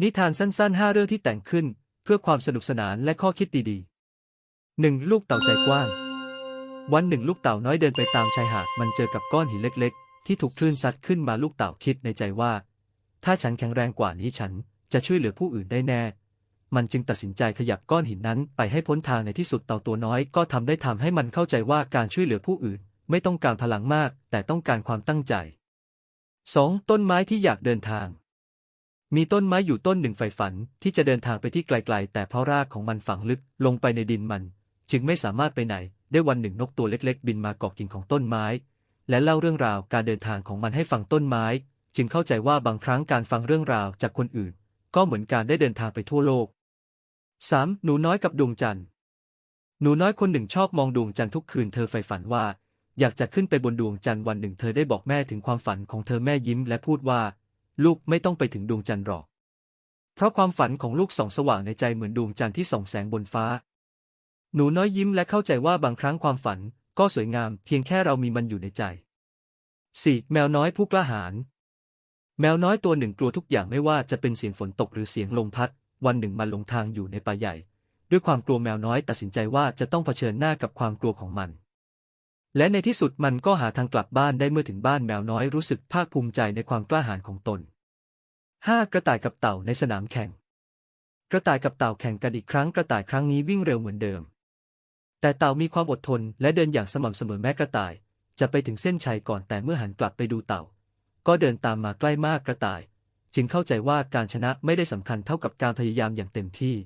นิทานสั้นๆ 5 เรื่องที่แต่งขึ้น เพื่อความสนุกสนานและข้อคิดดีๆหนึ่งลูกเต่าใจกว้าง วันหนึ่งลูกเต่าน้อยเดินไปตามชายหาดมันเจอกับก้อนหินเล็ก ๆ ที่ถูกคลื่นซัดขึ้นมาลูกเต่าคิดในใจว่า ถ้าฉันแข็งแรงกว่านี้ฉันจะช่วยเหลือผู้อื่นได้แน่ มันจึงตัดสินใจขยับก้อนหินนั้นไปให้พ้นทางในที่สุดเต่าตัวน้อยก็ทำได้ทำให้มันเข้าใจว่าการช่วยเหลือผู้อื่น ไม่ต้องการพลังมาก แต่ต้องการความตั้งใจ 2. ต้นไม้ที่อยากเดินทาง มีต้นไม้อยู่ต้นหนึ่งใฝ่ฝันที่จะเดินทางไปที่ไกลๆ แต่เพราะรากของมันฝังลึกลงไปในดินมัน จึงไม่สามารถไปไหน ได้วันหนึ่งนกตัวเล็กๆ บินมาเกาะกิ่งของต้นไม้ และเล่าเรื่องราวการเดินทางของมันให้ฟังต้นไม้ จึงเข้าใจว่าบางครั้งการฟังเรื่องราวจากคนอื่น ก็เหมือนการได้เดินทางไปทั่วโลก 3. หนูน้อยกับดวงจันทร์หนูน้อยคนหนึ่งชอบมองดวงจันทร์ทุกคืนเธอใฝ่ฝันว่า อยากจะขึ้นไปบนดวงจันทร์วันหนึ่งเธอได้บอกแม่ถึงความฝันของเธอแม่ยิ้มและพูดว่า ลูกไม่ต้องไปถึงดวงจันทร์หรอก เพราะความฝันของลูกส่องสว่างในใจเหมือนดวงจันทร์ที่ส่องแสงบนฟ้า หนูน้อยยิ้มและเข้าใจว่าบางครั้งความฝันก็สวยงามเพียงแค่เรามีมันอยู่ในใจ 4. แมวน้อยผู้กล้าหาญแมวน้อยตัวหนึ่งกลัวทุกอย่างไม่ว่าจะเป็นเสียงฝนตกหรือเสียงลมพัด วันหนึ่งมันหลงทางอยู่ในป่าใหญ่ ด้วยความกลัวแมวน้อยตัดสินใจว่าจะต้องเผชิญหน้ากับความกลัวของมัน และในที่สุดมันก็หาทางกลับบ้านได้เมื่อถึงบ้านแมวน้อยรู้สึกภาคภูมิใจในความกล้าหาญของตน 5. กระต่ายกับเต่าในสนามแข่ง กระต่ายกับเต่าแข่งกันอีกครั้งกระต่ายครั้งนี้วิ่งเร็วเหมือนเดิม แต่เต่ามีความอดทนและเดินอย่างสม่ำเสมอแม้กระต่าย จะไปถึงเส้นชัยก่อนแต่เมื่อหันกลับไปดูเต่า ก็เดินตามมาใกล้มากกระต่าย จึงเข้าใจว่าการชนะไม่ได้สำคัญเท่ากับการพยายามอย่างเต็มที่